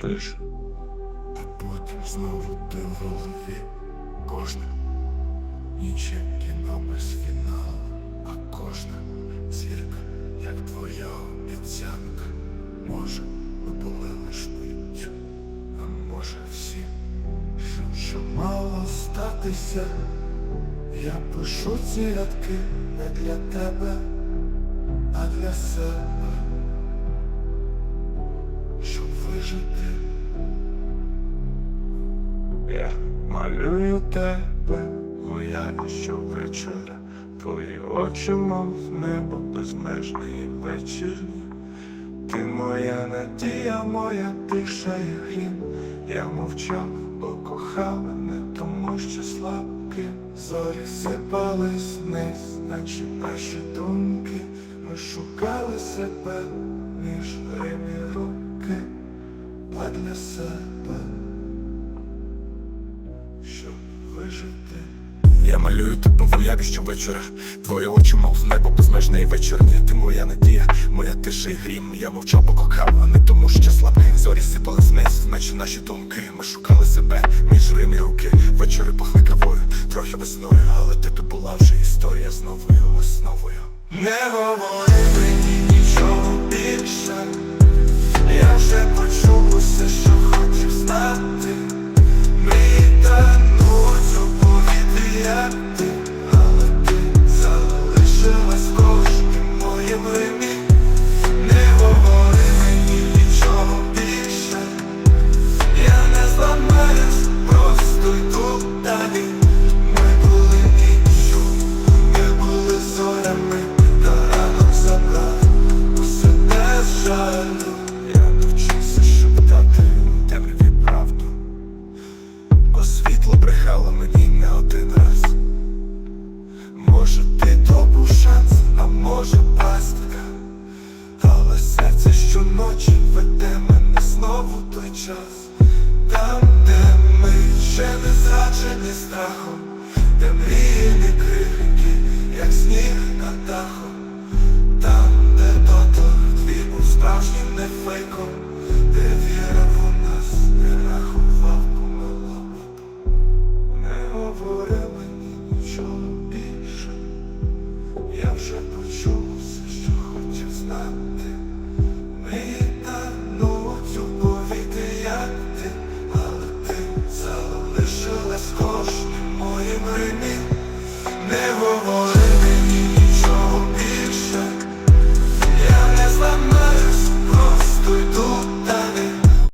спиш. А потім знову ти в голові кожна ніч кіно без фіналу, а кожна зірка, як твоя обіцянка. Може, ми були лиш миттю, а може всі, що мало статися. Я пишу ці рядки не для тебе, а для себе, малюю тебе, уяві щовечора, твої очі, мов небо безмежний вечір. Ти моя надія, моя тиша і грім. Я мовчав, бо кохав не тому, що слабкий. Зорі сипались вниз, наче перші думки. Ми шукали себе між гримі руки, а для себе Я малюю тебе в уяві щовечора. Твої очі, мов небо безмежний вечірні Ти моя надія, моя тиша і грім. Я мовчав, бо кохав, а не тому, що слабкий. Зорі сипали вниз, наче наші думки. Ми шукали себе між рим і руки. Вечори пахли кавою, трохи весною. Але тут була вже історія з новою основою Не говори світло мені не один раз. Може, ти то був шанс, а може пастка. Але серце щоночі веде мене знову той час. Там, де ми ще не зраджені страхом, де мрії не крихкі, як сніг над дахом. схож, мої мрії не говори.